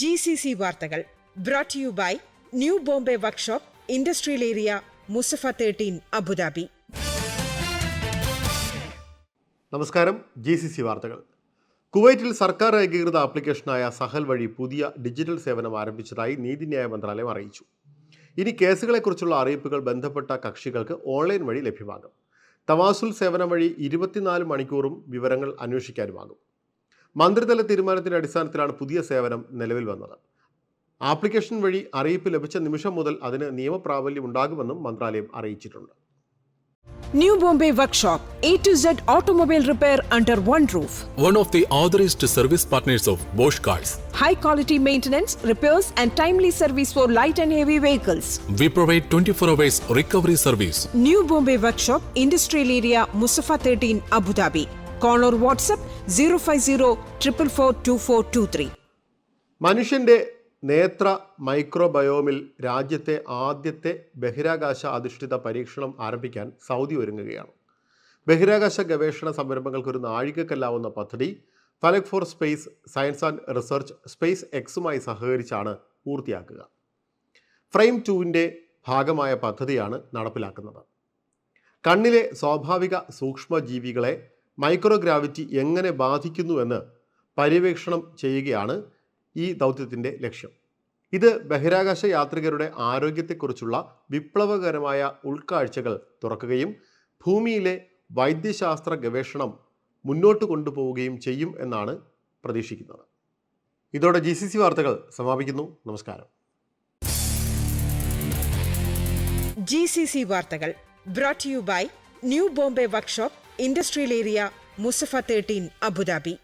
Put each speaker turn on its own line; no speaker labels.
G C C വാർത്തകൾ brought you by new Bombay workshop industrial area Musaffah thirteen Abu Dhabi
നമസ്കാരം G C C വാർത്തകൾ. കുവൈറ്റിൽ സർക്കാർ ഏകീകൃത ആപ്ലിക്കേഷനായ സഹൽ വഴി പുതിയ ഡിജിറ്റൽ സേവനം ആരംഭിച്ചതായി നീതിന്യായ മന്ത്രാലയം അറിയിച്ചു. ഇനി കേസുകളെക്കുറിച്ചുള്ള അറിയിപ്പുകൾ ബന്ധപ്പെട്ട കക്ഷികൾക്ക് ഓൺലൈൻ വഴി ലഭ്യമാകും. തവാസുൽ സേവനം വഴി ഇരുപത്തിനാല് മണിക്കൂറും വിവരങ്ങൾ അന്വേഷിക്കാനുമാകും. മന്ത്രിതല തീരുമാനത്തിന്റെ അടിസ്ഥാനത്തിലാണ് പുതിയ സേവനം നിലവിൽ വന്നത് ആപ്ലിക്കേഷൻ വഴി അറിയിപ്പ് ലഭിച്ച നിമിഷം മുതൽ അതിന് നിയമപ്രാബല്യം ഉണ്ടാകുമെന്നും മന്ത്രാലയം അറിയിച്ചിട്ടുണ്ട്
New Bombay Workshop A to Z Automobile Repair under one roof.
one of the authorized service partners of Bosch Cars.
high quality maintenance, repairs, and timely service for light and heavy vehicles.
We provide 24 hours recovery service.
New Bombay Workshop, Industrial Area, Musafa 13, Abu Dhabi. Call or WhatsApp 050 444
മനുഷ്യന്റെ നേത്ര മൈക്രോബയോമിൽ രാജ്യത്തെ ആദ്യത്തെ ബഹിരാകാശ അധിഷ്ഠിത പരീക്ഷണം ആരംഭിക്കാൻ Saudi ഒരുങ്ങുകയാണ്. ബഹിരാകാശ ഗവേഷണ സംരംഭങ്ങൾക്ക് ഒരു നാഴികക്കല്ലാവുന്ന പദ്ധതി ഫലക് for space science and research space എക്സുമായി സഹകരിച്ചാണ് പൂർത്തിയാക്കുക. ഫ്രെയിം ടുവിന്റെ ഭാഗമായ പദ്ധതിയാണ് നടപ്പിലാക്കുന്നത്. കണ്ണിലെ സ്വാഭാവിക സൂക്ഷ്മജീവികളെ മൈക്രോഗ്രാവിറ്റി എങ്ങനെ ബാധിക്കുന്നുവെന്ന് പര്യവേക്ഷണം ചെയ്യുകയാണ് ഈ ദൗത്യത്തിന്റെ ലക്ഷ്യം. ഇത് ബഹിരാകാശ യാത്രികരുടെ ആരോഗ്യത്തെക്കുറിച്ചുള്ള വിപ്ലവകരമായ ഉൾക്കാഴ്ചകൾ തുറക്കുകയും ഭൂമിയിലെ വൈദ്യശാസ്ത്ര ഗവേഷണം മുന്നോട്ട് കൊണ്ടുപോവുകയും ചെയ്യും എന്നാണ് പ്രതീക്ഷിക്കുന്നത്. ഇതോടെ ജി വാർത്തകൾ സമാപിക്കുന്നു. നമസ്കാരം.
ജി സി സി വാർത്തകൾ brought you by new Bombay workshop industrial area Musaffah thirteen Abu Dhabi.